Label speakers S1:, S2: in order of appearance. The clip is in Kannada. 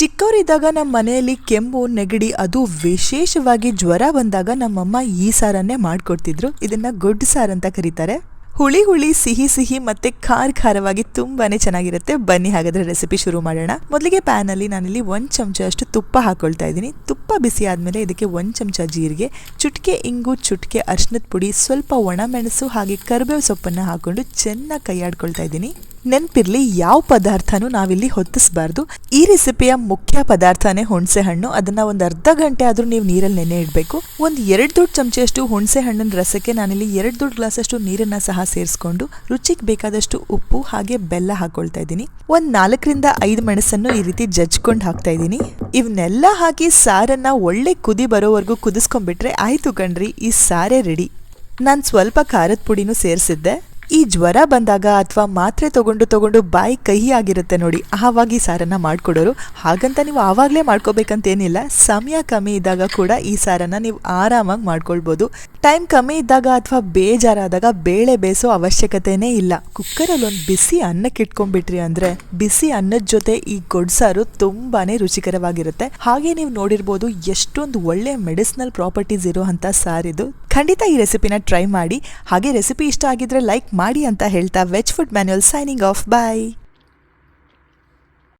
S1: ಚಿಕ್ಕವರಿದ್ದಾಗ ನಮ್ಮ ಮನೆಯಲ್ಲಿ ಕೆಮ್ಮು ನೆಗಡಿ, ಅದು ವಿಶೇಷವಾಗಿ ಜ್ವರ ಬಂದಾಗ ನಮ್ಮಮ್ಮ ಈ ಸಾರನ್ನೇ ಮಾಡಿಕೊಡ್ತಿದ್ರು. ಇದನ್ನ ಗುಡ್ ಸಾರ್ ಅಂತ ಕರೀತಾರೆ. ಹುಳಿ ಹುಳಿ, ಸಿಹಿ ಸಿಹಿ ಮತ್ತೆ ಖಾರ ಖಾರವಾಗಿ ತುಂಬಾನೇ ಚೆನ್ನಾಗಿರುತ್ತೆ. ಬನ್ನಿ ಹಾಗಾದ್ರೆ ರೆಸಿಪಿ ಶುರು ಮಾಡೋಣ. ಮೊದಲಿಗೆ ಪ್ಯಾನ್ ಅಲ್ಲಿ ನಾನಿಲ್ಲಿ ಒಂದ್ ಚಮಚ ಅಷ್ಟು ತುಪ್ಪ ಹಾಕೊಳ್ತಾ ಇದ್ದೀನಿ. ತುಪ್ಪ ಬಿಸಿ ಆದ್ಮೇಲೆ ಇದಕ್ಕೆ ಒಂದ್ ಚಮಚ ಜೀರಿಗೆ, ಚುಟ್ಕೆ ಇಂಗು, ಚುಟ್ಕೆ ಅರ್ಶಿನದ ಪುಡಿ, ಸ್ವಲ್ಪ ಒಣಮೆಣಸು ಹಾಗೆ ಕರಿಬೇವು ಸೊಪ್ಪನ್ನ ಹಾಕೊಂಡು ಚೆನ್ನಾಗಿ ಕೈಯಾಡ್ಕೊಳ್ತಾ ಇದ್ದೀನಿ. ನೆನ್ಪಿರ್ಲಿ ಯಾವ ಪದಾರ್ಥನೂ ನಾವಿಲ್ಲಿ ಹೊತ್ತಿಸಬಾರ್ದು. ಈ ರೆಸಿಪಿಯ ಮುಖ್ಯ ಪದಾರ್ಥನೇ ಹುಣಸೆ ಹಣ್ಣು ಅದನ್ನ ಒಂದು ಅರ್ಧ ಗಂಟೆ ಆದ್ರೂ ನೀವು ನೀರಲ್ಲಿ ನೆನೆ ಇಡಬೇಕು. ಒಂದು ಎರಡು ದೊಡ್ಡ ಚಮಚೆಯಷ್ಟು ಹುಣಸೆ ಹಣ್ಣಿನ ರಸಕ್ಕೆ ನಾನಿಲ್ಲಿ ಎರಡು ದೊಡ್ಡ ಗ್ಲಾಸಷ್ಟು ನೀರನ್ನ ಸಹ ಸೇರಿಸ್ಕೊಂಡು ರುಚಿಗೆ ಬೇಕಾದಷ್ಟು ಉಪ್ಪು ಹಾಗೆ ಬೆಲ್ಲ ಹಾಕೊಳ್ತಾ ಇದ್ದೀನಿ. ಒಂದ್ ನಾಲ್ಕರಿಂದ ಐದು ಮೆಣಸನ್ನು ಈ ರೀತಿ ಜಜ್ಕೊಂಡು ಹಾಕ್ತಾ ಇದ್ದೀನಿ. ಇವನ್ನೆಲ್ಲ ಹಾಕಿ ಸಾರನ್ನ ಒಳ್ಳೆ ಕುದಿ ಬರೋವರೆಗೂ ಕುದಿಸ್ಕೊಂಡ್ಬಿಟ್ರೆ ಆಯ್ತು ಕಣ್ರಿ, ಈ ಸಾರೇ ರೆಡಿ. ನಾನು ಸ್ವಲ್ಪ ಖಾರದ ಪುಡಿನೂ ಸೇರಿಸಿದ್ದೆ. ಈ ಜ್ವರ ಬಂದಾಗ ಅಥವಾ ಮಾತ್ರೆ ತಗೊಂಡು ತಗೊಂಡು ಬಾಯಿ ಕಹಿ ಆಗಿರುತ್ತೆ ನೋಡಿ ಆವಾಗ ಈ ಸಾರನ್ನು ಮಾಡಿಕೊಡೋರು. ಹಾಗಂತ ನೀವು ಆವಾಗಲೇ ಮಾಡ್ಕೋಬೇಕಂತೇನಿಲ್ಲ, ಸಮಯ ಕಮ್ಮಿ ಇದ್ದಾಗ ಕೂಡ ಈ ಸಾರನ್ನು ನೀವು ಆರಾಮಾಗಿ ಮಾಡ್ಕೊಳ್ಬೋದು. ಟೈಮ್ ಕಮ್ಮಿ ಇದ್ದಾಗ ಅಥವಾ ಬೇಜಾರಾದಾಗ ಬೇಳೆ ಬೇಯಿಸೋ ಅವಶ್ಯಕತೆನೇ ಇಲ್ಲ. ಕುಕ್ಕರಲ್ಲಿ ಒಂದು ಬಿಸಿ ಅನ್ನಕ್ಕೆ ಇಟ್ಕೊಂಡ್ಬಿಟ್ರಿ ಅಂದ್ರೆ, ಬಿಸಿ ಅನ್ನದ ಜೊತೆ ಈ ಗೊಡ್ಸಾರು ತುಂಬಾನೇ ರುಚಿಕರವಾಗಿರುತ್ತೆ. ಹಾಗೆ ನೀವು ನೋಡಿರ್ಬೋದು ಎಷ್ಟೊಂದು ಒಳ್ಳೆ ಮೆಡಿಸಿನಲ್ ಪ್ರಾಪರ್ಟೀಸ್ ಇರುವಂಥ ಸಾರಿದು. ಖಂಡಿತ ಈ ರೆಸಿಪಿನ ಟ್ರೈ ಮಾಡಿ. ಹಾಗೆ ರೆಸಿಪಿ ಇಷ್ಟ ಆಗಿದ್ರೆ ಲೈಕ್ ಮಾಡಿ ಅಂತ ಹೇಳ್ತಾ veg food manual signing off. Bye.